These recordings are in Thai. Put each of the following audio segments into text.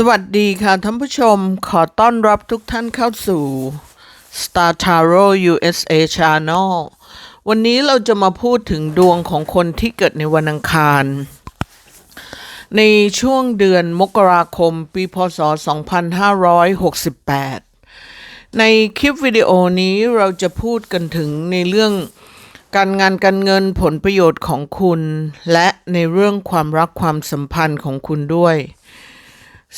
สวัสดีค่ะท่านผู้ชมขอต้อนรับทุกท่านเข้าสู่ Star Tarot USA Channel วันนี้เราจะมาพูดถึงดวงของคนที่เกิดในวันอังคาร ในช่วงเดือนมกราคมปีพศ 2568 ในคลิปวิดีโอนี้เราจะพูดกันถึงในเรื่องการงานการเงินผลประโยชน์ของคุณ และในเรื่องความรักความสัมพันธ์ของคุณด้วย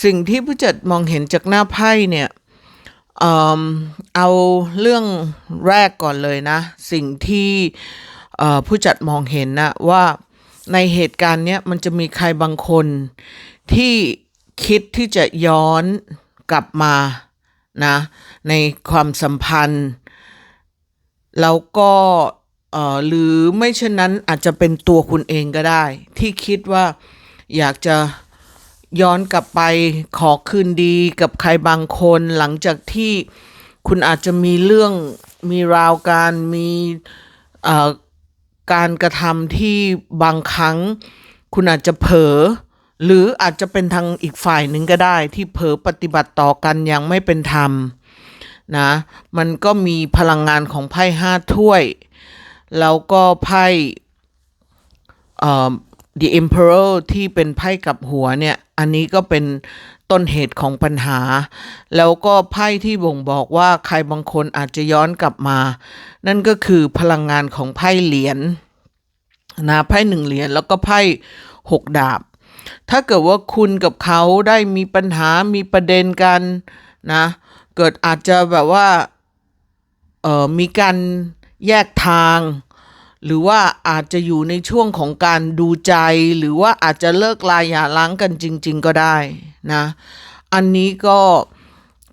สิ่งที่ผู้จัดมองเห็นจากหน้าไพ่เนี่ยเอาเรื่องแรกก่อนเลยนะ สิ่งที่ผู้จัดมองเห็นนะว่าในเหตุการณ์เนี้ยมันจะมีใครบางคนที่คิดที่จะย้อนกลับมานะในความสัมพันธ์ แล้วก็หรือไม่เช่นนั้นอาจจะเป็นตัวคุณเองก็ได้ ที่คิดว่าอยากจะ ย้อนกลับไปขอคืนดีกับใครบางคนหลังจากที่คุณอาจจะมีเรื่องมีราวการมีการกระทำที่บางครั้ง คุณอาจจะเผลอหรืออาจจะเป็นทางอีกฝ่ายหนึ่งก็ได้ ที่เผลอปฏิบัติต่อกันอย่างไม่เป็นธรรมนะมันก็มีพลังงานของไพ่ห้าถ้วย แล้วก็ไพ่ The Emperor ที่เป็นไพ่กับหัวเนี่ย อันนี้ก็เป็นต้นเหตุของปัญหา แล้วก็ไพ่ที่บ่งบอกว่าใครบางคนอาจจะย้อนกลับมา นั่นก็คือพลังงานของไพ่เหรียญนะไพ่หนึ่งเหรียญแล้วก็ไพ่หกดาบ ถ้าเกิดว่าคุณกับเขาได้มีปัญหามีประเด็นกันนะ เกิดอาจจะแบบว่าเออมีการแยกทาง หรือว่าอาจจะอยู่ในช่วงของการดูใจ หรือว่าอาจจะเลิกลาอย่าล้างกันจริง ๆ ก็ได้นะ อันนี้ก็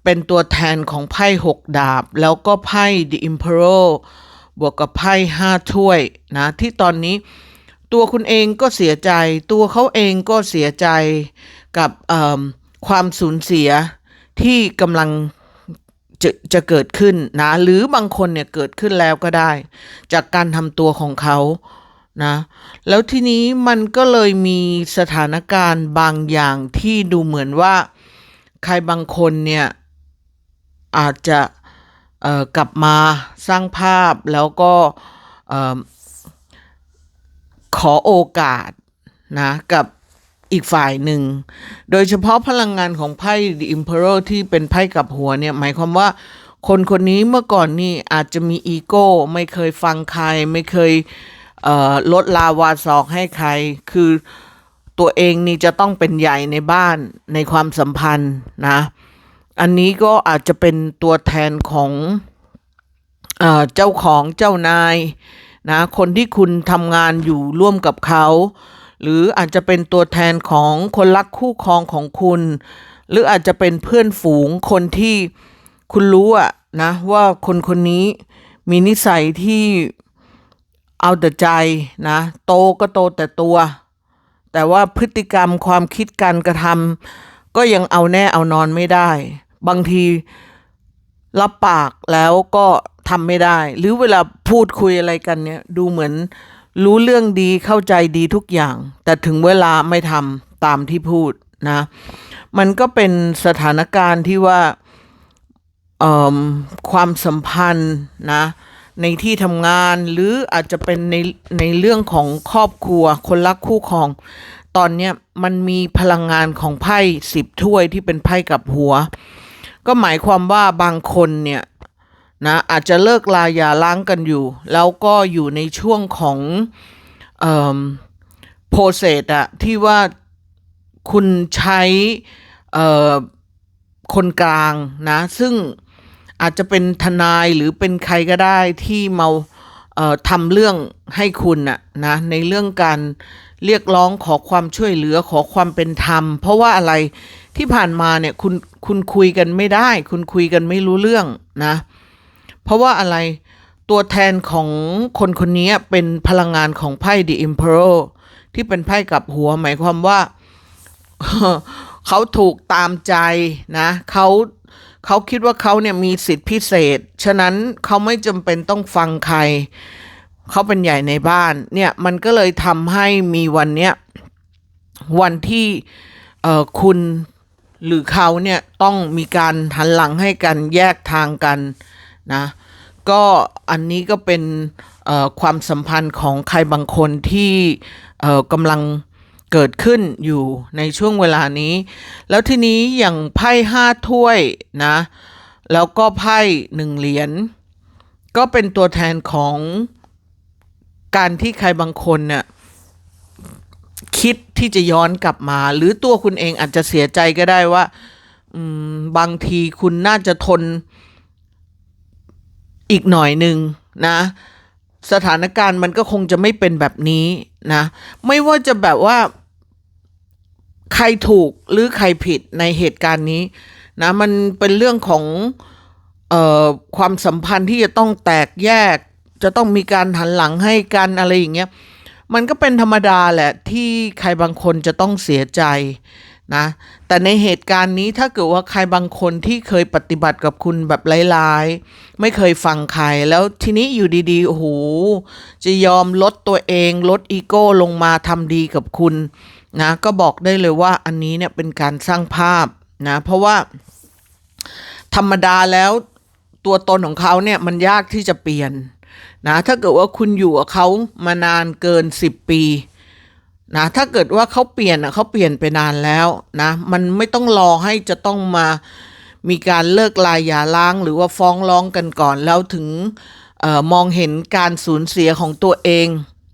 เป็นตัวแทนของไพ่หกดาบ แล้วก็ไพ่ The Emperor บวกกับไพ่ห้าถ้วยนะที่ตอนนี้ตัวคุณเองก็เสียใจ ตัวเขาเองก็เสียใจกับความสูญเสียที่กำลัง จะจะเกิดขึ้นนะหรือบางคนเนี่ยเกิดขึ้นแล้วก็ได้ จากการทำตัวของเขานะแล้วทีนี้มันก็เลยมีสถานการณ์บางอย่างที่ดูเหมือนว่าใครบางคนเนี่ยอาจจะกลับมาสร้างภาพแล้วก็ขอโอกาสนะกับ อีกฝ่ายหนึ่ง โดยเฉพาะพลังงานของไพ่ The Emperor ที่เป็นไพ่กับหัวเนี่ย หมายความว่าคนคนนี้เมื่อก่อนนี่อาจจะมีอีโก้ ไม่เคยฟังใคร ไม่เคยเลดลาวาศอกให้ใคร คือตัวเองนี่จะต้องเป็นใหญ่ในบ้านในความสัมพันธ์นะ อันนี้ก็อาจจะเป็นตัวแทนของเอเจ้าของเจ้านายนะ คนที่คุณทำงานอยู่ร่วมกับเขา หรืออาจจะเป็นตัวแทนของคนรักคู่ครองของคุณ หรืออาจจะเป็นเพื่อนฝูงคนที่คุณรู้อะนะว่าคนคนนี้มีนิสัยที่เอาแต่ใจนะ โตก็โตแต่ตัว แต่ว่าพฤติกรรมความคิดการกระทำก็ยังเอาแน่เอานอนไม่ได้ บางทีรับปากแล้วก็ทำไม่ได้ หรือเวลาพูดคุยอะไรกันเนี่ย ดูเหมือน รู้เรื่องดีเข้าใจดีทุกอย่าง แต่ถึงเวลาไม่ทำตามที่พูดนะ มันก็เป็นสถานการณ์ที่ว่าความสัมพันธ์นะในที่ทำงานหรืออาจจะเป็นในในเรื่องของครอบครัว คนรักคู่ครอง ตอนเนี้ยมันมีพลังงานของไพ่สิบถ้วยที่เป็นไพ่กับหัว ก็หมายความว่าบางคนเนี่ย นะอาจจะเลิกลายาล้างกันอยู่ แล้วก็อยู่ในช่วงของเอ่อโปรเซสอะที่ว่าคุณใช้เอ่อคนกลางนะ ซึ่งอาจจะเป็นทนายหรือเป็นใครก็ได้ที่มาทำเรื่องให้คุณอะนะในเรื่องการเรียกร้องขอความช่วยเหลือขอความเป็นธรรม เพราะว่าอะไรที่ผ่านมาเนี่ยคุณคุณคุยกันไม่ได้ คุณคุยกันไม่รู้เรื่องนะ เพราะว่าอะไรตัวแทนของคนคนนี้เป็นพลังงานของไพ่ The Emperor ที่เป็นไพ่กับหัวหมายความว่า เขาถูกตามใจนะเขาเขาคิดว่าเขาเนี่ยมีสิทธิพิเศษ ฉะนั้นเขาไม่จำเป็นต้องฟังใคร เขาเป็นใหญ่ในบ้านเนี่ยมันก็เลยทำให้มีวันเนี้ยวันที่เอ่อคุณหรือเขาเนี่ยต้องมีการหันหลังให้กันแยกทางกัน นะก็อันนี้ก็เป็นความสัมพันธ์ของใครบางคนที่กำลังเกิดขึ้นอยู่ในช่วงเวลานี้ แล้วทีนี้อย่างไพ่ห้าถ้วยนะ แล้วก็ไพ่หนึ่งเหรียญก็เป็นตัวแทนของการที่ใครบางคนเนี่ยคิดที่จะย้อนกลับมา หรือตัวคุณเองอาจจะเสียใจก็ได้ว่าบางทีคุณน่าจะทน อีกหน่อยหนึ่งนะ สถานการณ์มันก็คงจะไม่เป็นแบบนี้นะ ไม่ว่าจะแบบว่า ใครถูกหรือใครผิดในเหตุการณ์นี้นะมันเป็นเรื่องของออความสัมพันธ์ที่จะต้องแตกแยก จะต้องมีการหันหลังให้กันอะไรอย่างเงี้ยมันก็เป็นธรรมดาแหละที่ใครบางคนจะต้องเสียใจ นะแต่ในเหตุการณ์นี้ถ้าเกิดว่าใครบางคนที่เคยปฏิบัติกับคุณแบบร้ายๆ ไม่เคยฟังใคร แล้วทีนี้อยู่ดีๆโอ้โหจะยอมลดตัวเอง ลดอีโก้ลงมาทำดีกับคุณนะก็บอกได้เลยว่าอันนี้เนี่ยเป็นการสร้างภาพนะเพราะว่าธรรมดาแล้วตัวตนของเขาเนี่ยมันยากที่จะเปลี่ยนนะถ้าเกิดว่าคุณอยู่กับเขามานานเกินสิบปี นะถ้าเกิดว่าเขาเปลี่ยนอะเขาเปลี่ยนไปนานแล้วนะมันไม่ต้องรอให้จะต้องมามีการเลิกลายหย่าร้างหรือว่าฟ้องร้องกันก่อนแล้วถึงออมองเห็นการสูญเสียของตัวเอง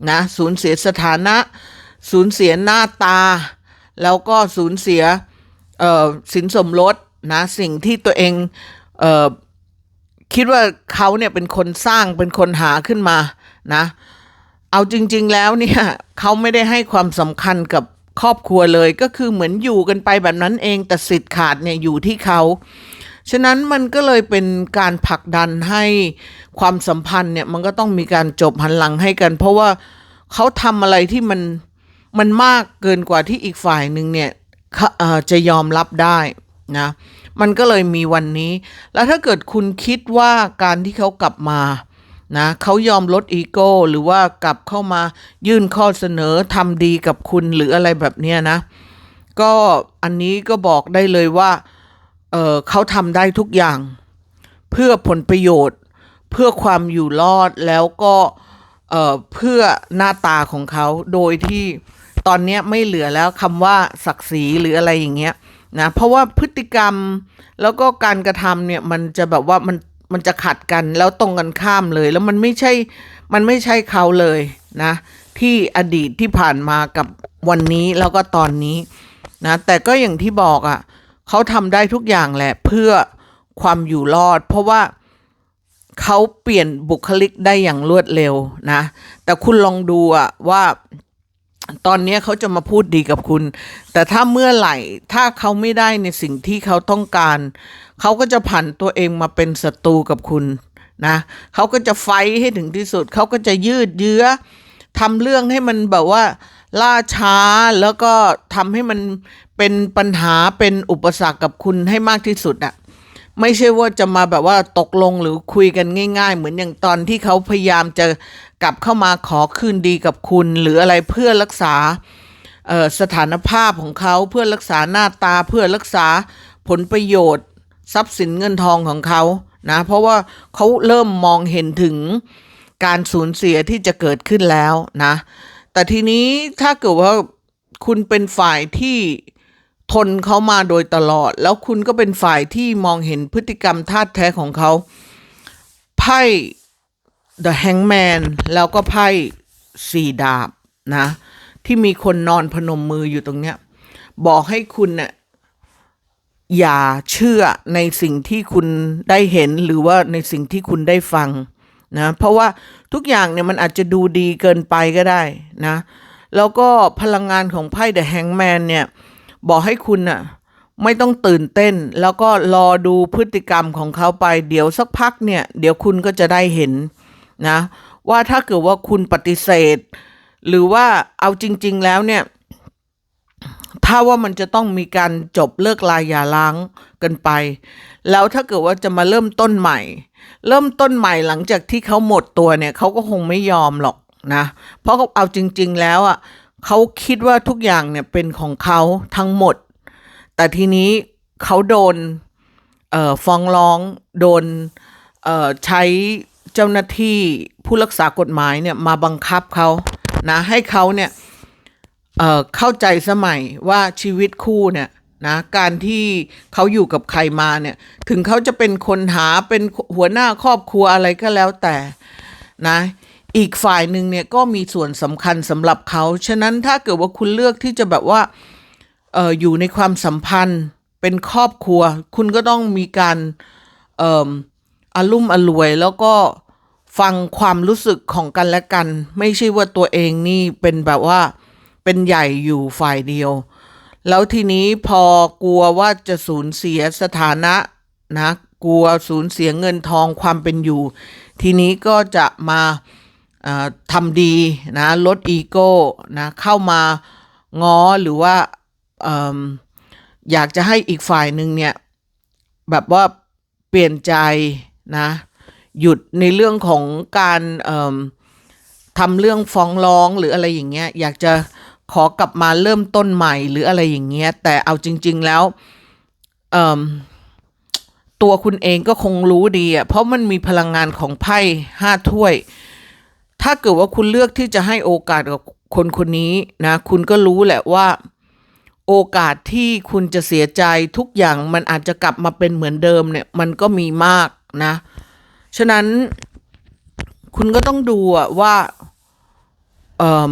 นะสูญเสียสถานะ สูญเสียหน้าตา แล้วก็สูญเสียสินสมรสนะสิ่งที่ตัวเองเออคิดว่าเขาเนี่ยเป็นคนสร้างเป็นคนหาขึ้นมานะ เอาจริง ๆ แล้วเนี่ยเขาไม่ได้ให้ความสำคัญกับครอบครัวเลยก็คือเหมือนอยู่กันไปแบบนั้นเองแต่สิทธิ์ขาดเนี่ยอยู่ที่เขาฉะนั้นมันก็เลยเป็นการผลักดันให้ความสัมพันธ์เนี่ยมันก็ต้องมีการจบหันหลังให้กัน เพราะว่าเขาทำอะไรที่มันมันมากเกินกว่าที่อีกฝ่ายหนึ่งเนี่ยจะยอมรับได้นะมันก็เลยมีวันนี้ แล้วถ้าเกิดคุณคิดว่าการที่เขากลับมา นะเขายอมลดอีโก้หรือว่ากลับเข้ามายื่นข้อเสนอทำดีกับคุณหรืออะไรแบบเนี้ยนะ ก็อันนี้ก็บอกได้เลยว่าเออเขาทำได้ทุกอย่าง เพื่อผลประโยชน์ เพื่อความอยู่รอดแล้วก็เออเพื่อหน้าตาของเขาโดยที่ตอนนี้ไม่เหลือแล้วคำว่าศักดิ์ศรีหรืออะไรอย่างเงี้ยนะเพราะว่าพฤติกรรมแล้วก็การกระทำเนี่ยมันจะแบบว่ามัน มันจะขัดกันแล้วตรงกันข้ามเลย แล้วมันไม่ใช่มันไม่ใช่เขาเลยนะ ที่อดีตที่ผ่านมากับวันนี้แล้วก็ตอนนี้นะแต่ก็อย่างที่บอกอะ่ะเขาทำได้ทุกอย่างแหละเพื่อความอยู่รอด เพราะว่าเขาเปลี่ยนบุคลิกได้อย่างรวดเร็วนะ แต่คุณลองดูอะว่า ตอนนี้เขาจะมาพูดดีกับคุณ แต่ถ้าเมื่อไหร่ ถ้าเขาไม่ได้ในสิ่งที่เขาต้องการ เขาก็จะผันตัวเองมาเป็นศัตรูกับคุณนะเขาก็จะไฟให้ถึงที่สุด เขาก็จะยืดเยื้อทำเรื่องให้มันแบบว่าล่าช้าแล้วก็ทำให้มันเป็นปัญหาเป็นอุปสรรคกับคุณให้มากที่สุดอะไม่ใช่ว่าจะมาแบบว่าตกลงหรือคุยกันง่าย ๆ เหมือนอย่างตอนที่เขาพยายามจะ กลับเข้ามาขอคืนดีกับคุณ หรืออะไรเพื่อรักษาสถานภาพของเขาเพื่อรักษาหน้าตาเพื่อรักษาผลประโยชน์ ทรัพย์สินเงินทองของเขานะเพราะว่าเขาเริ่มมองเห็นถึงการสูญเสียที่จะเกิดขึ้นแล้วนะ แต่ทีนี้ถ้าเกิดว่าคุณเป็นฝ่ายที่ทนเขามาโดยตลอด แล้วคุณก็เป็นฝ่ายที่มองเห็นพฤติกรรมท่าแท้ของเขาไพ่ The Hangman แล้วก็ไพ่สี่ดาบนะ ที่มีคนนอนพนมมืออยู่ตรงเนี้ย บอกให้คุณเน่ยอย่าเชื่อในสิ่งที่คุณได้เห็นหรือว่าในสิ่งที่คุณได้ฟังนะเพราะว่าทุกอย่างเนี่ยมันอาจจะดูดีเกินไปก็ได้นะ แล้วก็พลังงานของไพ่ The Hangman เนี่ย บอกให้คุณน่ะไม่ต้องตื่นเต้น แล้วก็รอดูพฤติกรรมของเขาไป เดี๋ยวสักพักเนี่ย เดี๋ยวคุณก็จะได้เห็น นะว่าถ้าเกิดว่าคุณปฏิเสธ หรือว่าเอาจริง ๆ แล้วเนี่ยถ้าว่ามันจะต้องมีการจบเลิกลายอย่าล้างกันไป แล้วถ้าเกิดว่าจะมาเริ่มต้นใหม่ เริ่มต้นใหม่หลังจากที่เขาหมดตัวเนี่ยเขาก็คงไม่ยอมหรอกนะ เพราะเขาเอาจริง ๆ แล้วอะเขาคิดว่าทุกอย่างเนี่ยเป็นของเขาทั้งหมด แต่ทีนี้เขาโดนฟ้องร้องโดนใช้ เจ้าหน้าที่ผู้รักษากฎหมายเนี่ยมาบังคับเขานะให้เขาเนี่ยเเข้าใจสมัยว่าชีวิตคู่เนี่ยนะการที่เขาอยู่กับใครมาเนี่ยถึงเขาจะเป็นคนหาเป็นหัวหน้าครอบครัวอะไรก็แล้วแต่นะอีกฝ่ายหนึ่งเนี่ยก็มีส่วนสำคัญสำหรับเขา ฉะนั้นถ้าเกิดว่าคุณเลือกที่จะแบบว่าเอ่ออยู่ในความสัมพันธ์เป็นครอบครัว คุณก็ต้องมีการเอารุ่มอรวยแล้วก็ฟังความรู้สึกของกันและกัน ไม่ใช่ว่าตัวเองนี่เป็นแบบว่าเป็นใหญ่อยู่ฝ่ายเดียว แล้วทีนี้พอกลัวว่าจะสูญเสียสถานะนะกลัวสูญเสียเงินทองความเป็นอยู่ ทีนี้ก็จะมาทำดีนะลดอีโก้นะเข้ามาง้อหรือว่าออยากจะให้อีกฝ่ายหนึ่งเนี่ยแบบว่าเปลี่ยนใจ นะหยุดในเรื่องของการทำเรื่องฟ้องร้องหรืออะไรอย่างเงี้ยอยากจะขอกลับมาเริ่มต้นใหม่หรืออะไรอย่างเงี้ยแต่เอาจริง ๆแล้วตัวคุณเองก็คงรู้ดีอะเพราะมันมีพลังงานของไพ่ห้าถ้วย ถ้าเกิดว่าคุณเลือกที่จะให้โอกาสกับคนคนนี้นะคุณก็รู้แหละว่าโอกาสที่คุณจะเสียใจทุกอย่างมันอาจจะกลับมาเป็นเหมือนเดิมเนี่ยมันก็มีมาก นะ ฉะนั้นคุณก็ต้องดูอะว่าเอ่ม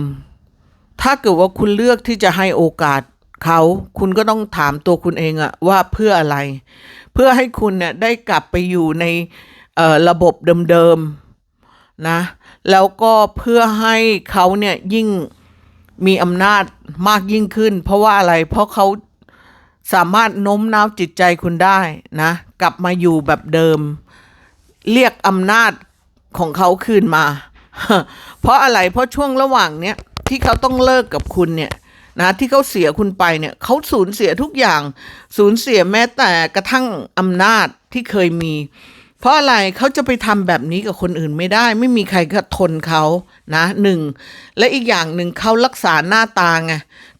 ถ้าเกิดว่าคุณเลือกที่จะให้โอกาสเขา คุณก็ต้องถามตัวคุณเองอะว่าเพื่ออะไร เพื่อให้คุณเนี่ยได้กลับไปอยู่ในระบบเดิมๆนะ แล้วก็เพื่อให้เขาเนี่ยยิ่งมีอำนาจมากยิ่งขึ้น เพราะว่าอะไร เพราะเขาสามารถโน้มน้าวจิตใจคุณได้นะ กลับมาอยู่แบบเดิม เรียกอำนาจของเขาคืนมา เพราะอะไรเพราะช่วงระหว่างเนี้ยที่เขาต้องเลิกกับคุณเนี่ยนะที่เขาเสียคุณไปเนี่ยเขาสูญเสียทุกอย่าง สูญเสียแม้แต่กระทั่งอำนาจที่เคยมี เพราะอะไรเขาจะไปทำแบบนี้กับคนอื่นไม่ได้ ไม่มีใครก็ทนเขานะหนึ่งและอีกอย่างหนึ่งเขารักษาหน้าตาไง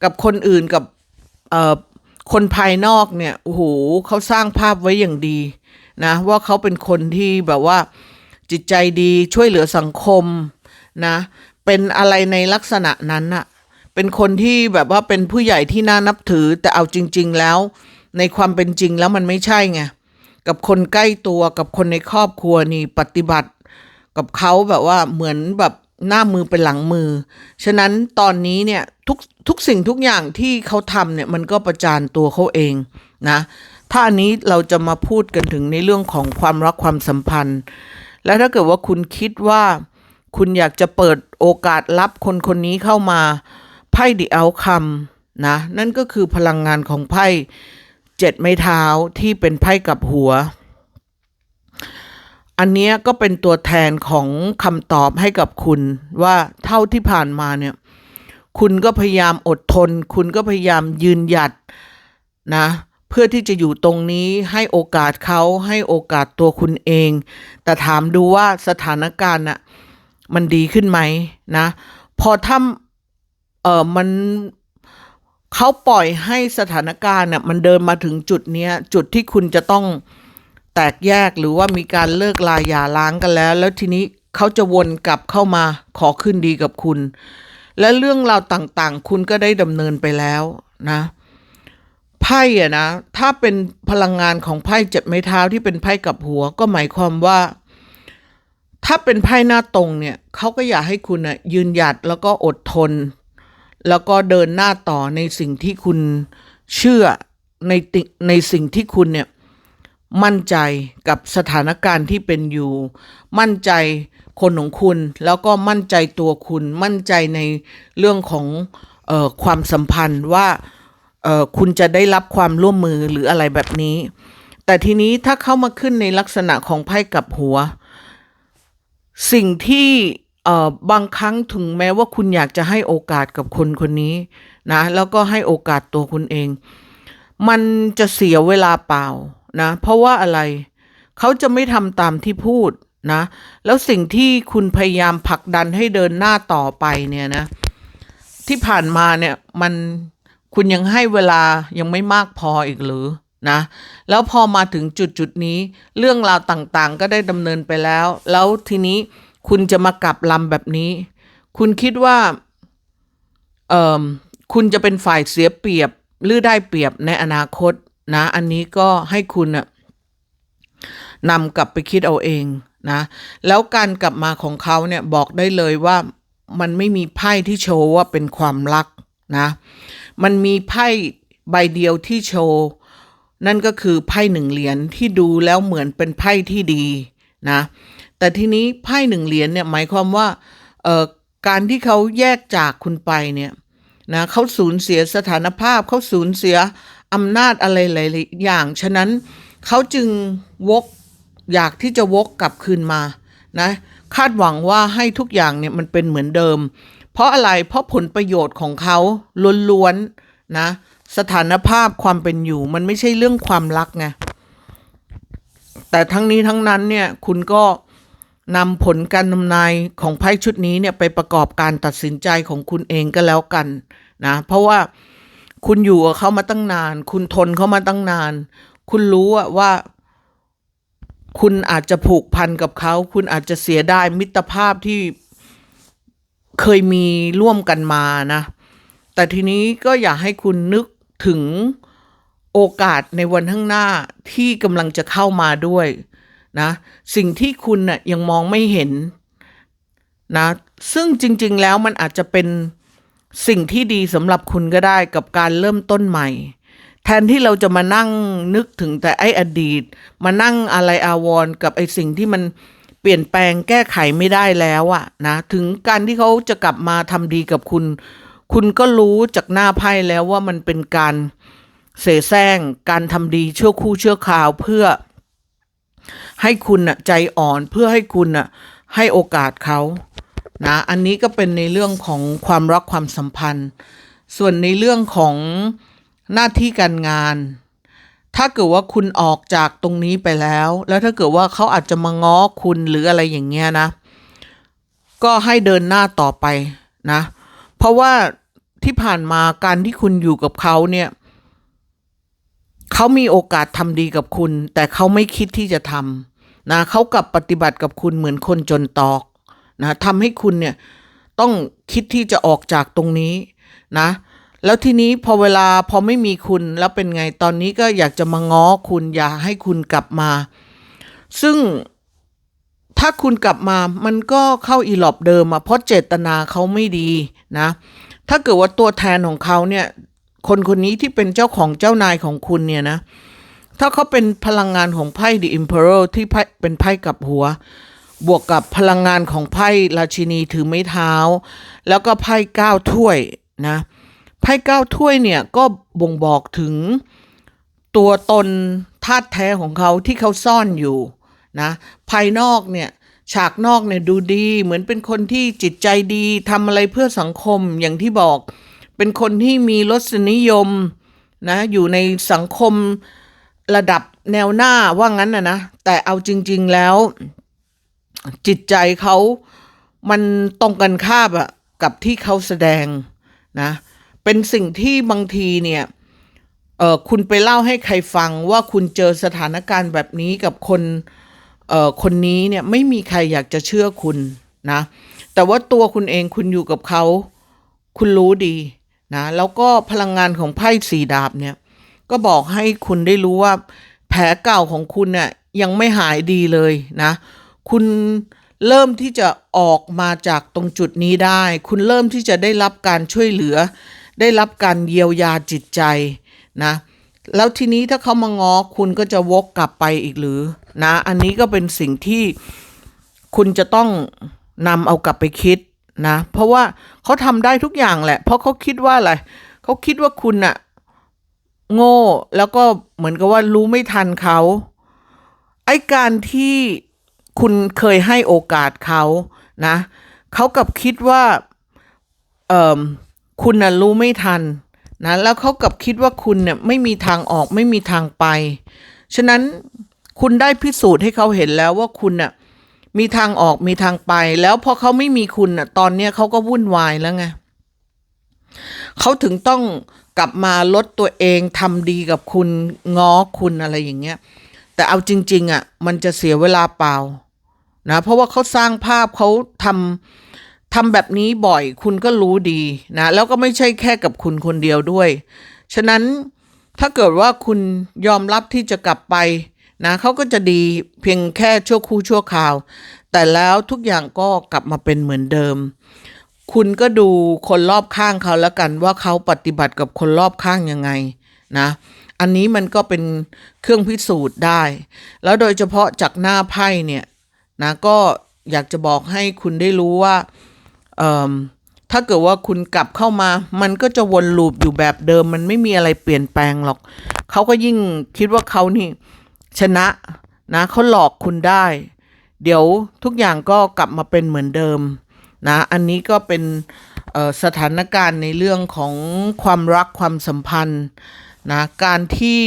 กับคนอื่นกับเอ่อคนภายนอกเนี่ยโอ้โหเขาสร้างภาพไว้อย่างดี นะว่าเขาเป็นคนที่แบบว่าจิตใจดีช่วยเหลือสังคมนะเป็นอะไรในลักษณะนั้นอะเป็นคนที่แบบว่าเป็นผู้ใหญ่ที่น่านับถือ แต่เอาจริง ๆ แล้ว ในความเป็นจริงแล้วมันไม่ใช่ไงกับคนใกล้ตัวกับคนในครอบครัวนี่ปฏิบัติ กับเขาแบบว่าเหมือนแบบหน้ามือเป็นหลังมือ ฉะนั้นตอนนี้เนี่ยทุกทุกสิ่งทุกอย่างที่เขาทำเนี่ยมันก็ประจานตัวเขาเองนะ ถ้าอันนี้เราจะมาพูดกันถึงในเรื่องของความรักความสัมพันธ์ และถ้าเกิดว่าคุณคิดว่าคุณอยากจะเปิดโอกาสรับคนคนนี้เข้ามาไพ่ดิเอาคำนะนั่นก็คือพลังงานของไพ่เจ็ดไม้เท้าที่เป็นไพ่กับหัว อันนี้ก็เป็นตัวแทนของคำตอบให้กับคุณว่าเท่าที่ผ่านมาเนี่ย คุณก็พยายามอดทน คุณก็พยายามยืนหยัดนะ เพื่อที่จะอยู่ตรงนี้ให้โอกาสเขาให้โอกาสตัวคุณเอง แต่ถามดูว่าสถานการณ์น่ะมันดีขึ้นไหมนะ พอถ้าเออมันเขาปล่อยให้สถานการณ์น่ะมันเดินมาถึงจุดเนี้ยจุดที่คุณจะต้องแตกแยกหรือว่ามีการเลิกลาหย่าร้างกันแล้ว แล้วทีนี้เขาจะวนกลับเข้ามาขอขึ้นดีกับคุณ และเรื่องราวต่างๆ คุณก็ได้ดำเนินไปแล้วนะ ไพ่อะนะ ถ้าเป็นพลังงานของไพ่เจ็ดไม้เท้าที่เป็นไพ่กับหัว ก็หมายความว่า ถ้าเป็นไพ่หน้าตรงเนี่ยเขาก็อยากให้คุณอะยืนหยัดแล้วก็อดทน แล้วก็เดินหน้าต่อในสิ่งที่คุณเชื่อในติในสิ่งที่คุณเนี่ยมั่นใจกับสถานการณ์ที่เป็นอยู่ มั่นใจคนของคุณ แล้วก็มั่นใจตัวคุณ มั่นใจในเรื่องของเออความสัมพันธ์ว่า เออคุณจะได้รับความร่วมมือหรืออะไรแบบนี้ แต่ทีนี้ถ้าเข้ามาขึ้นในลักษณะของไพ่กับหัว สิ่งที่เอ่อบางครั้งถึงแม้ว่าคุณอยากจะให้โอกาสกับคนคนนี้นะแล้วก็ให้โอกาสตัวคุณเอง มันจะเสียเวลาเปล่านะเพราะว่าอะไรเขาจะไม่ทำตามที่พูดนะแล้วสิ่งที่คุณพยายามผลักดันให้เดินหน้าต่อไปเนี่ยนะที่ผ่านมาเนี่ยมัน คุณยังให้เวลายังไม่มากพออีกหรือนะแล้วพอมาถึงจุดจุดนี้ เรื่องราวต่างๆ ก็ได้ดำเนินไปแล้ว แล้วทีนี้คุณจะมากลับลำแบบนี้ คุณคิดว่าเออคุณจะเป็นฝ่ายเสียเปรียบหรือได้เปรียบในอนาคตนะ อันนี้ก็ให้คุณน่ะนำกลับไปคิดเอาเองนะ แล้วการกลับมาของเขาเนี่ยบอกได้เลยว่ามันไม่มีไพ่ที่โชว์ว่าเป็นความรักนะ มันมีไพ่ใบเดียวที่โชว์ นั่นก็คือไพ่หนึ่งเหรียญที่ดูแล้วเหมือนเป็นไพ่ที่ดีนะ แต่ทีนี้ไพ่หนึ่งเหรียญเนี่ยหมายความว่าเอ่อการที่เขาแยกจากคุณไปเนี่ยนะเขาสูญเสียสถานภาพเขาสูญเสียอำนาจอะไรหลายอย่าง ฉะนั้นเขาจึงวกอยากที่จะวกกลับคืนมานะคาดหวังว่าให้ทุกอย่างเนี่ยมันเป็นเหมือนเดิม เพราะอะไรเพราะผลประโยชน์ของเขาล้วนๆนะ สถานภาพความเป็นอยู่ มันไม่ใช่เรื่องความรักไงแต่ทั้งนี้ทั้งนั้นเนี่ยคุณก็นำผลการทำนายของไพ่ชุดนี้เนี่ยไปประกอบการตัดสินใจของคุณเองก็แล้วกันนะเพราะว่าคุณอยู่กับเขามาตั้งนาน คุณทนเขามาตั้งนาน คุณรู้ว่า คุณอาจจะผูกพันกับเขา คุณอาจจะเสียดายมิตรภาพที่ เคยมีร่วมกันมานะ แต่ทีนี้ก็อยากให้คุณนึกถึงโอกาสในวันข้างหน้าที่กำลังจะเข้ามาด้วยนะสิ่งที่คุณน่ะยังมองไม่เห็นนะซึ่งจริง ๆ แล้วมันอาจจะเป็นสิ่งที่ดีสำหรับคุณก็ได้กับการเริ่มต้นใหม่ แทนที่เราจะมานั่งนึกถึงแต่ไอ้อดีต มานั่งอะไรอาวร์กับไอ้สิ่งที่มัน เปลี่ยนแปลงแก้ไขไม่ได้แล้วอะนะถึงการที่เขาจะกลับมาทำดีกับคุณ คุณก็รู้จากหน้าไพ่แล้วว่ามันเป็นการเสแสร้งการทำดีเชั่วคู่เชั่วคราวเพื่อ ให้คุณน่ะใจอ่อนเพื่อให้คุณน่ะให้โอกาสเขานะอันนี้ก็เป็นในเรื่องของความรักความสัมพันธ์ ส่วนในเรื่องของหน้าที่การงาน ถ้าเกิดว่าคุณออกจากตรงนี้ไปแล้ว แล้วถ้าเกิดว่าเขาอาจจะมาง้อคุณหรืออะไรอย่างเงี้ยนะ ก็ให้เดินหน้าต่อไปนะ เพราะว่าที่ผ่านมาการที่คุณอยู่กับเขาเนี่ยเขามีโอกาสทำดีกับคุณ แต่เขาไม่คิดที่จะทำนะเขากลับปฏิบัติกับคุณเหมือนคนจนตอกนะทำให้คุณเนี่ยต้องคิดที่จะออกจากตรงนี้นะ แล้วทีนี้พอเวลาพอไม่มีคุณแล้วเป็นไงตอนนี้ก็อยากจะมาง้อคุณอยากให้คุณกลับมา ซึ่งถ้าคุณกลับมามันก็เข้าอีหลอบเดิมอะเพราะเจตนาเขาไม่ดีนะ ถ้าเกิดว่าตัวแทนของเขาเนี่ย คนคนนี้ที่เป็นเจ้าของเจ้านายของคุณเนี่ยนะ ถ้าเขาเป็นพลังงานของไพ่ The Emperor ที่ไพ่เป็นไพ่กับหัว บวกกับพลังงานของไพ่ราชินีถือไม้เท้า แล้วก็ไพ่ก้าถ้วยนะ ไพ่เก้าถ้วยเนี่ยก็บ่งบอกถึงตัวตนธาตุแท้ของเขาที่เขาซ่อนอยู่นะภายนอกเนี่ยฉากนอกเนี่ยดูดีเหมือนเป็นคนที่จิตใจดีทำอะไรเพื่อสังคมอย่างที่บอก เป็นคนที่มีรสนิยมนะอยู่ในสังคมระดับแนวหน้าว่างั้นนะนะแต่เอาจริง ๆแล้ว จิตใจเขามันตรงกันข้ามอะกับที่เขาแสดงนะ เป็นสิ่งที่บางทีเนี่ยเออคุณไปเล่าให้ใครฟังว่าคุณเจอสถานการณ์แบบนี้กับคนเออคนนี้เนี่ยไม่มีใครอยากจะเชื่อคุณนะ แต่ว่าตัวคุณเองคุณอยู่กับเขา คุณรู้ดีนะแล้วก็พลังงานของไพ่สีดาบเนี่ย ก็บอกให้คุณได้รู้ว่า แผลเก่าของคุณเนี่ยยังไม่หายดีเลยนะ คุณเริ่มที่จะออกมาจากตรงจุดนี้ได้ คุณเริ่มที่จะได้รับการช่วยเหลือ ได้รับการเยียวยาจิตใจนะแล้วทีนี้ถ้าเขามาง้อคุณก็จะวกกลับไปอีกหรือนะอันนี้ก็เป็นสิ่งที่คุณจะต้องนำเอากลับไปคิดนะเพราะว่าเขาทำได้ทุกอย่างแหละ เพราะเขาคิดว่าอะไรเขาคิดว่าคุณอะโง่แล้วก็เหมือนกับว่ารู้ไม่ทันเขาไอ้การที่คุณเคยให้โอกาสเขานะเขากลับคิดว่าเอ่อ คุณน่ะรู้ไม่ทันนะแล้วเขากับคิดว่าคุณเนี่ยไม่มีทางออกไม่มีทางไป ฉะนั้นคุณได้พิสูจน์ให้เขาเห็นแล้วว่าคุณน่ะมีทางออกมีทางไป แล้วพอเขาไม่มีคุณน่ะตอนเนี้ยเขาก็วุ่นวายแล้วไงเขาถึงต้องกลับมาลดตัวเองทำดีกับคุณง้อคุณอะไรอย่างเงี้ย แต่เอาจริง ๆอะมันจะเสียเวลาเปล่านะเพราะว่าเขาสร้างภาพเขาทำ ทำแบบนี้บ่อยคุณก็รู้ดีนะ แล้วก็ไม่ใช่แค่กับคุณคนเดียวด้วย ฉะนั้นถ้าเกิดว่าคุณยอมรับที่จะกลับไปนะเขาก็จะดีเพียงแค่ชั่วครู่ชั่วคราว แต่แล้วทุกอย่างก็กลับมาเป็นเหมือนเดิม คุณก็ดูคนรอบข้างเขาแล้วกันว่าเขาปฏิบัติกับคนรอบข้างยังไงนะ อันนี้มันก็เป็นเครื่องพิสูจน์ได้ แล้วโดยเฉพาะจากหน้าไพ่เนี่ยนะก็อยากจะบอกให้คุณได้รู้ว่า ถ้าเกิดว่าคุณกลับเข้ามา มันก็จะวนลูปอยู่แบบเดิม มันไม่มีอะไรเปลี่ยนแปลงหรอก เขาก็ยิ่งคิดว่าเขานี่ชนะนะเขาหลอกคุณได้ เดี๋ยวทุกอย่างก็กลับมาเป็นเหมือนเดิมนะ อันนี้ก็เป็นสถานการณ์ในเรื่องของความรักความสัมพันธ์นะการที่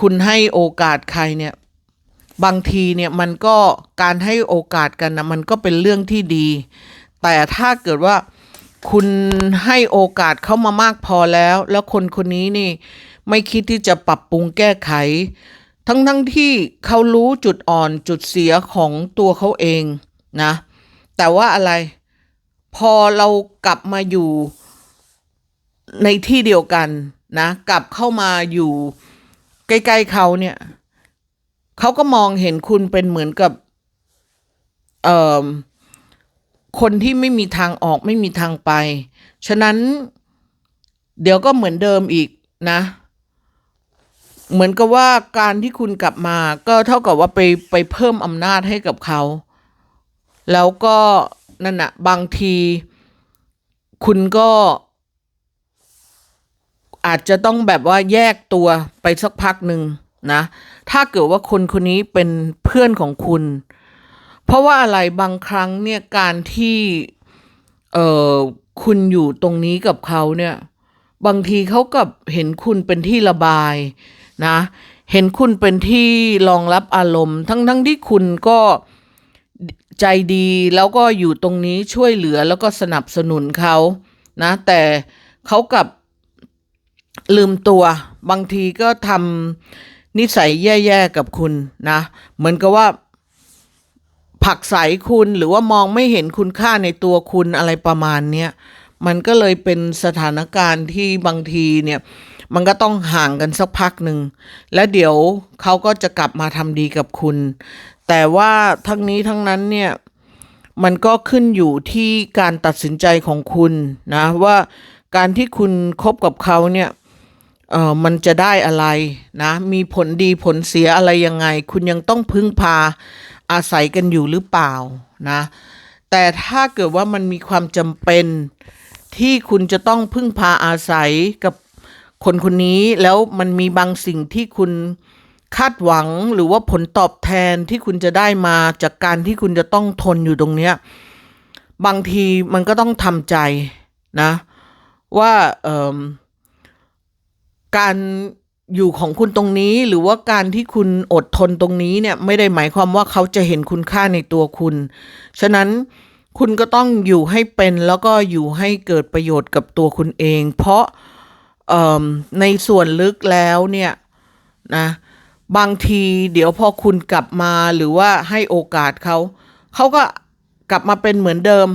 คุณให้โอกาสใครเนี่ยบางทีเนี่ยมันก็การให้โอกาสกันนะมันก็เป็นเรื่องที่ดี แต่ถ้าเกิดว่าคุณให้โอกาสเขามามากพอแล้ว แล้วคนคนนี้นี่ไม่คิดที่จะปรับปรุงแก้ไข ทั้งทั้งที่เขารู้จุดอ่อนจุดเสียของตัวเขาเองนะ แต่ว่าอะไร พอเรากลับมาอยู่ในที่เดียวกันนะ กลับเข้ามาอยู่ใกล้ๆเขาเนี่ยเขาก็มองเห็นคุณเป็นเหมือนกับ เอ่อ คนที่ไม่มีทางออกไม่มีทางไป ฉะนั้น เดี๋ยวก็เหมือนเดิมอีกนะ เหมือนกับว่าการที่คุณกลับมา ก็เท่ากับว่าไปไปเพิ่มอำนาจให้กับเขา แล้วก็นั่นนะบางที คุณก็อาจจะต้องแบบว่าแยกตัวไปสักพักหนึ่งนะ ถ้าเกิดว่าคนคนนี้เป็นเพื่อนของคุณ เพราะว่าอะไรบางครั้งเนี่ยการที่เออคุณอยู่ตรงนี้กับเขาเนี่ย บางทีเขากับเห็นคุณเป็นที่ระบายนะ เห็นคุณเป็นที่รองรับอารมณ์ ทั้งทั้งที่คุณก็ใจดีแล้วก็อยู่ตรงนี้ช่วยเหลือแล้วก็สนับสนุนเขานะ แต่เขากับลืมตัว บางทีก็ทำนิสัยแย่ ๆ กับคุณนะ เหมือนกับว่า ผักใสคุณหรือว่ามองไม่เห็นคุณค่าในตัวคุณอะไรประมาณเนี้ยมันก็เลยเป็นสถานการณ์ที่บางทีเนี่ยมันก็ต้องห่างกันสักพักหนึ่ง และเดี๋ยวเขาก็จะกลับมาทำดีกับคุณ แต่ว่าทั้งนี้ทั้งนั้นเนี่ยมันก็ขึ้นอยู่ที่การตัดสินใจของคุณนะว่าการที่คุณคบกับเขาเนี่ยเออมันจะได้อะไรนะ มีผลดีผลเสียอะไรยังไง คุณยังต้องพึ่งพา อาศัยกันอยู่หรือเปล่านะ แต่ถ้าเกิดว่ามันมีความจำเป็นที่คุณจะต้องพึ่งพาอาศัยกับคนคนนี้แล้วมันมีบางสิ่งที่คุณคาดหวังหรือว่าผลตอบแทนที่คุณจะได้มาจากการที่คุณจะต้องทนอยู่ตรงเนี้ยบางทีมันก็ต้องทำใจนะ ว่าการ อยู่ของคุณตรงนี้หรือว่าการที่คุณอดทนตรงนี้เนี่ยไม่ได้หมายความว่าเขาจะเห็นคุณค่าในตัวคุณ ฉะนั้นคุณก็ต้องอยู่ให้เป็นแล้วก็อยู่ให้เกิดประโยชน์กับตัวคุณเอง เพราะในส่วนลึกแล้วเนี่ยนะบางทีเดี๋ยวพอคุณกลับมาหรือว่าให้โอกาสเขา เขาก็กลับมาเป็นเหมือนเดิม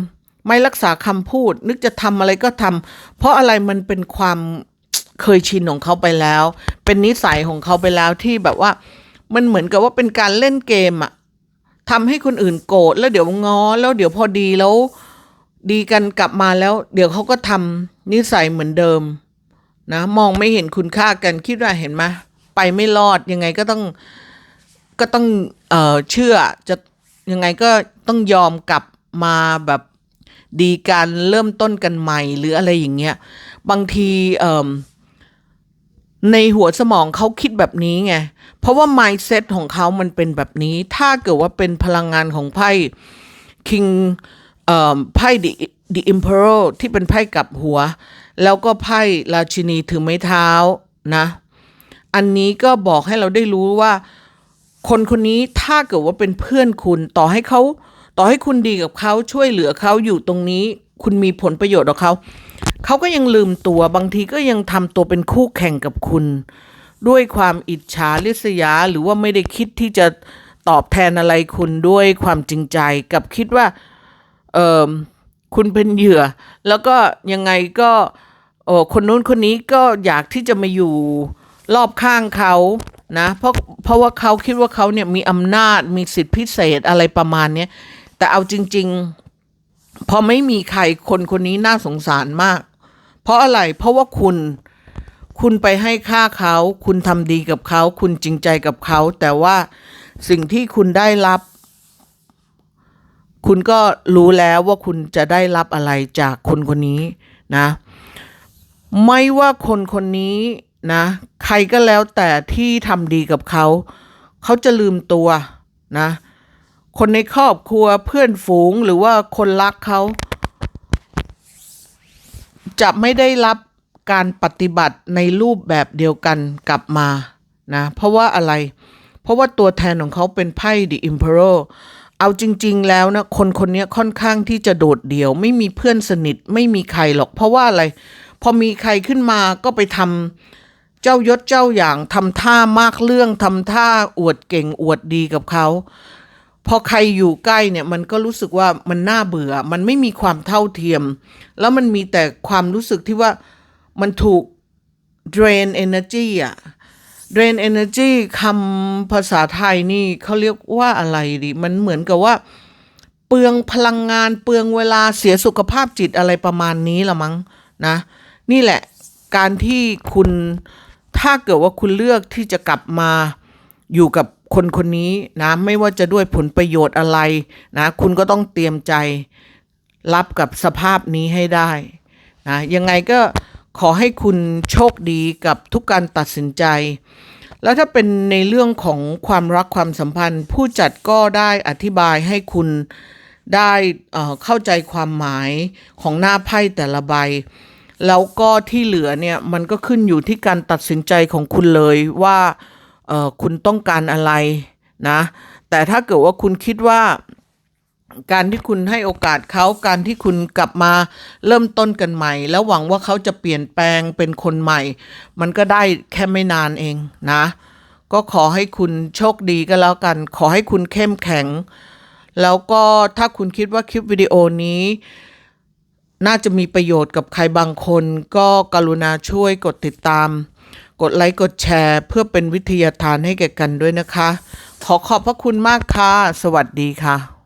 ไม่รักษาคำพูด นึกจะทำอะไรก็ทำเพราะอะไรมันเป็นความ เคยชินของเขาไปแล้ว เป็นนิสัยของเขาไปแล้วที่แบบว่า มันเหมือนกับว่าเป็นการเล่นเกมอะทำให้คนอื่นโกรธแล้วเดี๋ยวง้อแล้วเดี๋ยวพอดีแล้ว ดีกันกลับมาแล้ว เดี๋ยวเขาก็ทำนิสัยเหมือนเดิม นะ มองไม่เห็นคุณค่ากันคิดว่าเห็นไหมไปไม่รอดยังไงก็ต้องก็ต้องเอ่อเชื่อจะยังไงก็ต้องยอมกลับมาแบบดีการเริ่มต้นกันใหม่หรืออะไรอย่างเงี้ย บางทีเอ่อ ในหัวสมองเขาคิดแบบนี้ไง เพราะว่า mindset ของเขามันเป็นแบบนี้ ถ้าเกิดว่าเป็นพลังงานของไพ่ King ไพ่ the the emperor ที่เป็นไพ่กับหัว แล้วก็ไพ่ราชินีถือไม้เท้านะ อันนี้ก็บอกให้เราได้รู้ว่า คนคนนี้ถ้าเกิดว่าเป็นเพื่อนคุณต่อให้เขาต่อให้คุณดีกับเขาช่วยเหลือเขาอยู่ตรงนี้ คุณมีผลประโยชน์กับเขา เขาก็ยังลืมตัวบางทีก็ยังทำตัวเป็นคู่แข่งกับคุณ ด้วยความอิจฉาริษยาหรือว่าไม่ได้คิดที่จะตอบแทนอะไรคุณด้วยความจริงใจกับคิดว่าเออคุณเป็นเหยื่อ แล้วก็ยังไงก็โอ้คนนู้นคนนี้ก็อยากที่จะมาอยู่รอบข้างเขานะเพราะเพราะว่าเขาคิดว่าเขาเนี่ยมีอำนาจมีสิทธิพิเศษอะไรประมาณนี้แต่เอาจริง ๆ พอไม่มีใครคนคนนี้น่าสงสารมาก เพราะอะไรเพราะว่าคุณคุณไปให้ค่าเขา คุณทำดีกับเขา คุณจริงใจกับเขา แต่ว่าสิ่งที่คุณได้รับ คุณก็รู้แล้วว่าคุณจะได้รับอะไรจากคนคนนี้นะ ไม่ว่าคนคนนี้นะ ใครก็แล้วแต่ที่ทำดีกับเขา เขาจะลืมตัวนะ คนในครอบครัวเพื่อนฝูงหรือว่าคนรักเขา จะไม่ได้รับการปฏิบัติในรูปแบบเดียวกันกลับมานะเพราะว่าอะไร เพราะว่าตัวแทนของเขาเป็นไพ่ The Emperor เอาจริง ๆ แล้วนะคนคนนี้ค่อนข้างที่จะโดดเดี่ยว ไม่มีเพื่อนสนิทไม่มีใครหรอก เพราะว่าอะไร พอมีใครขึ้นมาก็ไปทำเจ้ายศเจ้าอย่างทำท่ามากเรื่องทำท่าอวดเก่งอวดดีกับเขา พอใครอยู่ใกล้เนี่ยมันก็รู้สึกว่ามันน่าเบื่อ มันไม่มีความเท่าเทียม แล้วมันมีแต่ความรู้สึกที่ว่ามันถูก drain energy อะ drain energy คำภาษาไทยนี่เขาเรียกว่าอะไรดี มันเหมือนกับว่า เปลืองพลังงานเปลืองเวลาเสียสุขภาพจิตอะไรประมาณนี้ละมั้งนะ นี่แหละการที่คุณถ้าเกิดว่าคุณเลือกที่จะกลับมาอยู่กับ คนคนนี้นะไม่ว่าจะด้วยผลประโยชน์อะไรนะคุณก็ต้องเตรียมใจรับกับสภาพนี้ให้ได้นะยังไงก็ขอให้คุณโชคดีกับทุกการตัดสินใจ แล้วถ้าเป็นในเรื่องของความรักความสัมพันธ์ ผู้จัดก็ได้อธิบายให้คุณได้เข้าใจความหมายของหน้าไพ่แต่ละใบ แล้วก็ที่เหลือเนี่ยมันก็ขึ้นอยู่ที่การตัดสินใจของคุณเลยว่า เอ่อคุณต้องการอะไรนะ แต่ถ้าเกิดว่าคุณคิดว่าการที่คุณให้โอกาสเขาการที่คุณกลับมาเริ่มต้นกันใหม่ แล้วหวังว่าเขาจะเปลี่ยนแปลงเป็นคนใหม่ มันก็ได้แค่ไม่นานเองนะ ก็ขอให้คุณโชคดีก็แล้วกัน ขอให้คุณเข้มแข็ง แล้วก็ถ้าคุณคิดว่าคลิปวิดีโอนี้ น่าจะมีประโยชน์กับใครบางคน ก็กรุณาช่วยกดติดตาม กดไลค์กดแชร์เพื่อเป็นวิทยาทานให้แก่กันด้วยนะคะ ขอขอบพระคุณมากค่ะ สวัสดีค่ะ